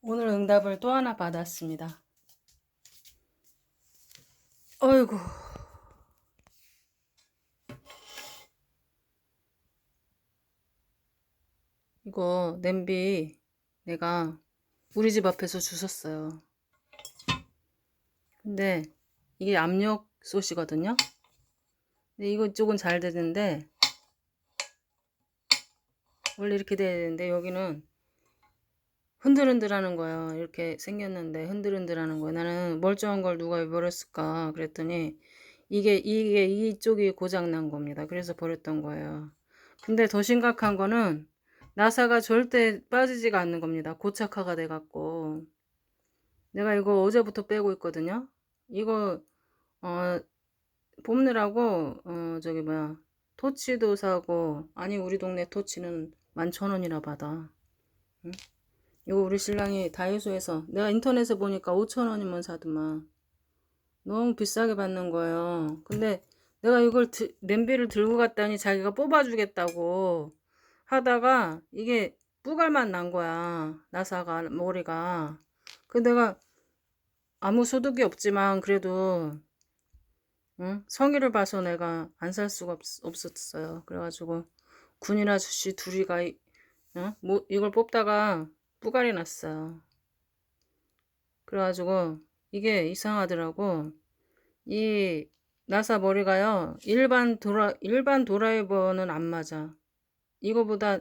오늘 응답을 또 하나 받았습니다. 어이구. 이거 냄비 내가 우리 집 앞에서 주웠어요. 근데 이게 압력 솥이거든요. 근데 이거 쪽은 잘 되는데 원래 이렇게 돼야 되는데 여기는 흔들흔들하는 거야. 이렇게 생겼는데 흔들흔들하는 거야. 나는 멀쩡한 걸 누가 버렸을까 그랬더니 이게 이게 이쪽이 고장 난 겁니다. 그래서 버렸던 거예요. 근데 더 심각한 거는 나사가 절대 빠지지가 않는 겁니다. 고착화가 돼 갖고 내가 이거 어제부터 빼고 있거든요. 이거 어 뽑느라고 어 저기 뭐야 토치도 사고 아니 우리 동네 토치는 만 천 원이나 받아. 응? 이거 우리 신랑이 다이소에서 내가 인터넷에 보니까 5천 원이면 사더만 너무 비싸게 받는 거예요. 근데 내가 이걸 드, 냄비를 들고 갔더니 자기가 뽑아주겠다고 하다가 이게 뿌갈만 난 거야. 나사가 머리가. 그 내가 아무 소득이 없지만 그래도 응? 성의를 봐서 내가 안 살 수가 없, 없었어요. 그래가지고 군인 아저씨 둘이가 이- 어? 뭐 이걸 뽑다가 뿌갈이 났어요. 그래가지고 이게 이상하더라고. 이 나사 머리가요. 일반 도라 일반 도라이버는 안 맞아. 이거보다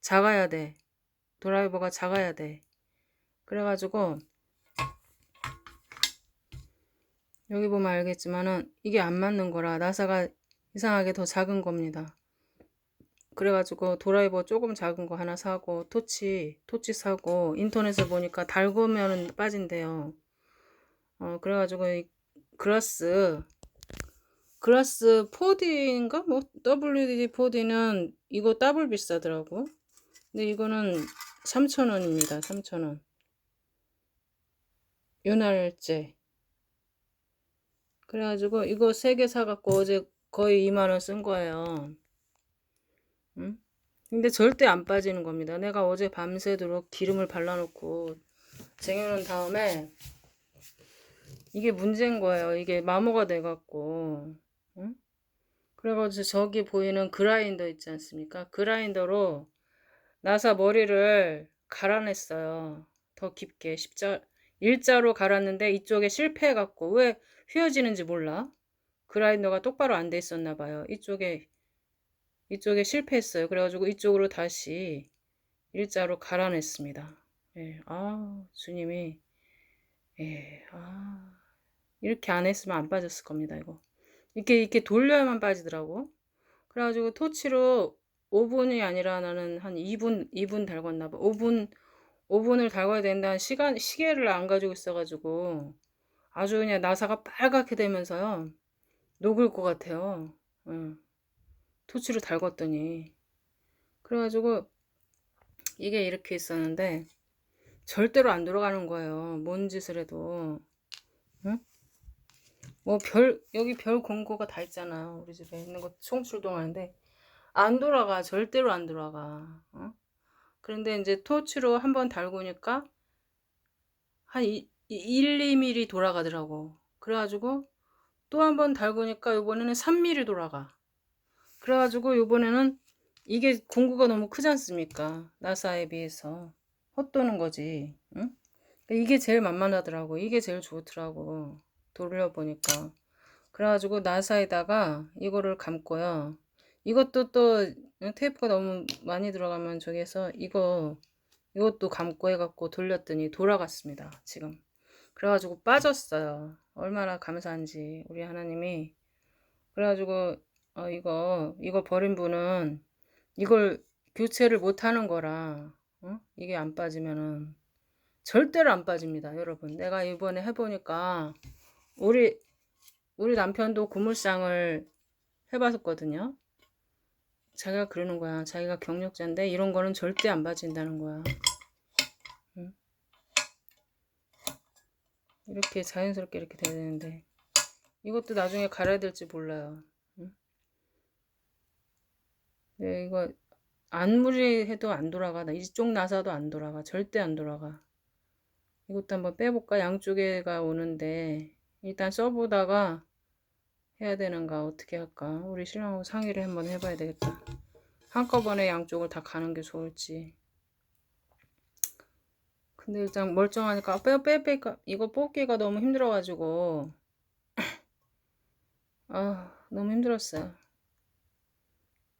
작아야 돼. 드라이버가 작아야 돼. 그래가지고 여기 보면 알겠지만은 이게 안 맞는 거라 나사가 이상하게 더 작은 겁니다. 그래가지고 드라이버 조금 작은 거 하나 사고 토치 토치 사고 인터넷에 보니까 달구면 빠진대요. 어 그래가지고 이 그라스 그라스 4D인가 뭐 WD 4D는 이거 더블 비싸더라고. 근데 이거는 3,000원입니다. 3,000원. 윤활제. 그래가지고 이거 세 개 사갖고 어제 거의 2만원 쓴 거예요. 응? 근데 절대 안 빠지는 겁니다. 내가 어제 밤새도록 기름을 발라놓고 쟁여놓은 다음에 이게 문제인 거예요. 이게 마모가 돼갖고. 응? 그래가지고 저기 보이는 그라인더 있지 않습니까? 그라인더로 나사 머리를 갈아냈어요. 더 깊게 십자 일자로 갈았는데 이쪽에 실패해갖고 왜 휘어지는지 몰라. 그라인더가 똑바로 안 돼 있었나 봐요. 이쪽에 이쪽에 실패했어요. 그래가지고 이쪽으로 다시 일자로 갈아냈습니다. 예, 아 주님이 예, 아 이렇게 안 했으면 안 빠졌을 겁니다. 이거 이렇게 이렇게 돌려야만 빠지더라고. 그래가지고 토치로 5분이 아니라 나는 한 2분 2분 달궜나 봐. 5분 5분을 달궈야 된다는 시간 시계를 안 가지고 있어가지고 아주 그냥 나사가 빨갛게 되면서요 녹을 것 같아요. 응. 토치로 달궜더니 그래가지고 이게 이렇게 있었는데 절대로 안 돌아가는 거예요. 뭔 짓을 해도 응? 뭐 별 여기 별 공고가 다 있잖아. 우리 집에 있는 거 총출동하는데 안 돌아가 절대로 안 돌아가. 어? 그런데 이제 토치로 한번 달구니까 한 1, 2mm 돌아가더라고. 그래가지고 또 한 번 달구니까 이번에는 3mm 돌아가. 그래가지고 이번에는 이게 공구가 너무 크지 않습니까? 나사에 비해서 헛도는 거지. 응? 이게 제일 만만하더라고. 이게 제일 좋더라고. 돌려보니까. 그래가지고 나사에다가 이거를 감고요. 이것도 또 테이프가 너무 많이 들어가면 저기에서 이거 이것도 감고 해갖고 돌렸더니 돌아갔습니다. 지금. 그래가지고 빠졌어요. 얼마나 감사한지 우리 하나님이. 그래가지고 어 이거 이거 버린 분은 이걸 교체를 못 하는 거라 어? 이게 안 빠지면은 절대로 안 빠집니다, 여러분. 내가 이번에 해보니까 우리 우리 남편도 고물상을 해봤었거든요. 자기가 그러는 거야. 자기가 경력자인데 이런 거는 절대 안 빠진다는 거야. 응? 이렇게 자연스럽게 이렇게 돼야 되는데 이것도 나중에 갈아야 될지 몰라요. 응? 네, 이거 안 무리 해도 안 돌아가. 나 이쪽 나사도 안 돌아가. 절대 안 돌아가. 이것도 한번 빼볼까? 양쪽에가 오는데 일단 써보다가 해야 되는가 어떻게 할까? 우리 신랑하고 상의를 한번 해봐야 되겠다. 한꺼번에 양쪽을 다 가는 게 좋을지. 근데 일단 멀쩡하니까 빼, 빼, 빼, 이거 뽑기가 너무 힘들어가지고 아 너무 힘들었어요.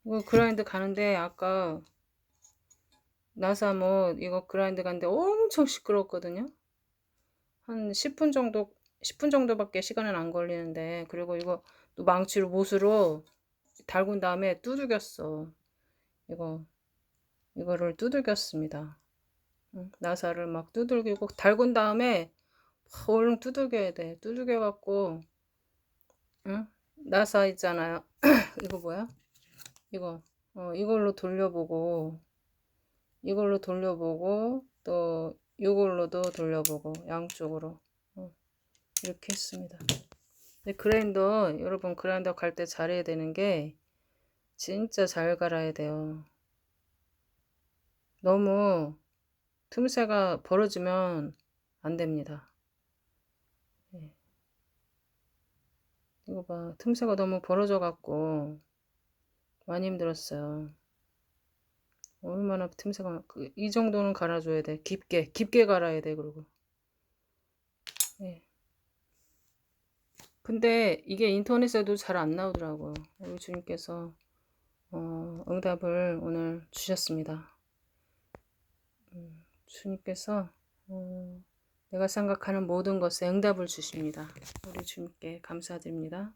이거 그라인드 가는데 아까 나사 뭐 이거 그라인드 가는데 엄청 시끄럽거든요. 한 10분 정도 10분 정도밖에 시간은 안 걸리는데 그리고 이거 또 망치로 못으로 달군 다음에 두들겼어. 이거 이거를 두들겼습니다. 응, 나사를 막 두들기고 달군 다음에 얼른 두들겨야 돼. 두들겨 갖고 응? 나사 있잖아요. 이거 뭐야? 이거 어, 이걸로 돌려보고 이걸로 돌려보고 또 이걸로도 돌려보고 양쪽으로 어, 이렇게 했습니다. 근데 그라인더 여러분 그라인더 갈 때 잘해야 되는 게 진짜 잘 갈아야 돼요. 너무 틈새가 벌어지면 안 됩니다. 예. 이거 봐 틈새가 너무 벌어져 갖고 많이 힘들었어요. 얼마나 틈새가 그, 이 정도는 갈아줘야 돼. 깊게 깊게 갈아야 돼. 그리고 예. 근데 이게 인터넷에도 잘 안 나오더라고요. 우리 주님께서 어, 응답을 오늘 주셨습니다. 음, 주님께서 어, 내가 생각하는 모든 것에 응답을 주십니다. 우리 주님께 감사드립니다.